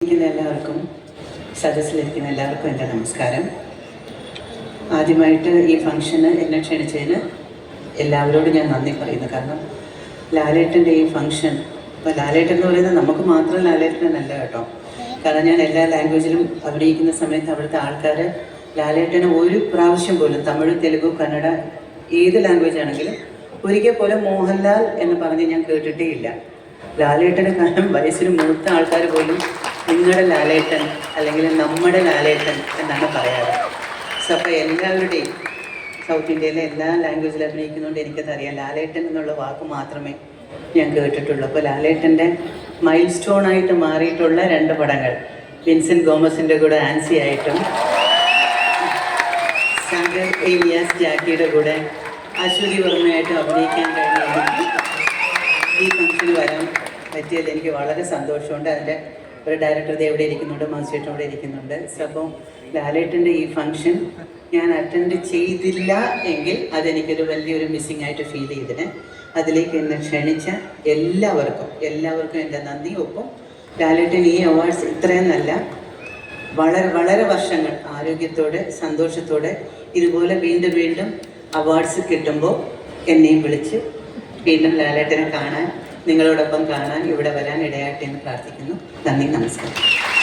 ഇരിക്കുന്ന എല്ലാവർക്കും സദസ്സിലിരിക്കുന്ന എല്ലാവർക്കും എന്റെ നമസ്കാരം. ആദ്യമായിട്ട് ഈ ഫംഗ്ഷന് എന്നെ ക്ഷണിച്ചതിന് എല്ലാവരോടും ഞാൻ നന്ദി പറയുന്നു. കാരണം ലാലേട്ടന്റെ ഈ ഫംഗ്ഷൻ ഇപ്പോൾ ലാലേട്ടൻ എന്ന് പറയുന്നത് നമുക്ക് മാത്രം ലാലേട്ടനല്ല കേട്ടോ. കാരണം ഞാൻ എല്ലാ ലാംഗ്വേജിലും അഭിനയിക്കുന്ന സമയത്ത് അവിടുത്തെ ആൾക്കാർ ലാലേട്ടന് ഒരു പ്രാവശ്യം പോലും തമിഴ് തെലുഗു കന്നഡ ഏത് ലാംഗ്വേജ് ആണെങ്കിലും ഒരിക്കൽ പോലെ മോഹൻലാൽ എന്ന് പറഞ്ഞ് ഞാൻ കേട്ടിട്ടേ ഇല്ല. ലാലേട്ടനെ കാരണം വയസ്സിന് മൂത്ത ആൾക്കാർ പോലും നിങ്ങളുടെ ലാലേട്ടൻ അല്ലെങ്കിൽ നമ്മുടെ ലാലേട്ടൻ എന്നാണ് പറയാറ്. സോ അപ്പോൾ എല്ലാവരുടെയും സൗത്ത് ഇന്ത്യയിലെ എല്ലാ ലാംഗ്വേജിൽ അഭിനയിക്കുന്നതുകൊണ്ട് എനിക്കതറിയാം. ലാലേട്ടൻ എന്നുള്ള വാക്ക് മാത്രമേ ഞാൻ കേട്ടിട്ടുള്ളൂ. അപ്പോൾ ലാലേട്ടന്റെ മൈൽ സ്റ്റോണായിട്ട് മാറിയിട്ടുള്ള രണ്ട് പടങ്ങൾ. വിൻസെന്റ് ഗോമസിന്റെ കൂടെ ആൻസി ആയിട്ടും ജാക്കിയുടെ കൂടെ അശ്വതി വർമ്മയായിട്ടും അഭിനയിക്കാൻ കഴിഞ്ഞ ഈ ഫംഗ്ഷന് വരാൻ പറ്റിയതിൽ എനിക്ക് വളരെ സന്തോഷമുണ്ട്. അതിന്റെ ഡയറക്ടർ എവിടെ ഇരിക്കുന്നുണ്ട് മാസ്റ്റേട്ടൻ അവിടെ ഇരിക്കുന്നുണ്ട്. സോ അപ്പോൾ ലാലേട്ടന്റെ ഈ ഫങ്ഷൻ ഞാൻ അറ്റൻഡ് ചെയ്തില്ല എങ്കിൽ അതെനിക്കൊരു വലിയൊരു മിസ്സിംഗ് ആയിട്ട് ഫീൽ ചെയ്തിന്. അതിലേക്ക് എന്നെ ക്ഷണിച്ച എല്ലാവർക്കും എല്ലാവർക്കും എന്റെ നന്ദി. ഒപ്പം ലാലേട്ടൻ ഈ അവാർഡ്സ് ഇത്രയും നല്ല വളരെ വളരെ വർഷങ്ങൾ ആരോഗ്യത്തോടെ സന്തോഷത്തോടെ ഇതുപോലെ വീണ്ടും വീണ്ടും അവാർഡ്സ് കിട്ടുമ്പോൾ എന്നെയും വിളിച്ച് വീണ്ടും ലാലേട്ടനെ കാണാൻ നിങ്ങളോടൊപ്പം കാണാൻ ഇവിടെ വരാൻ ഇടയാട്ടെ എന്ന് പ്രാർത്ഥിക്കുന്നു. നന്ദി നമസ്കാരം.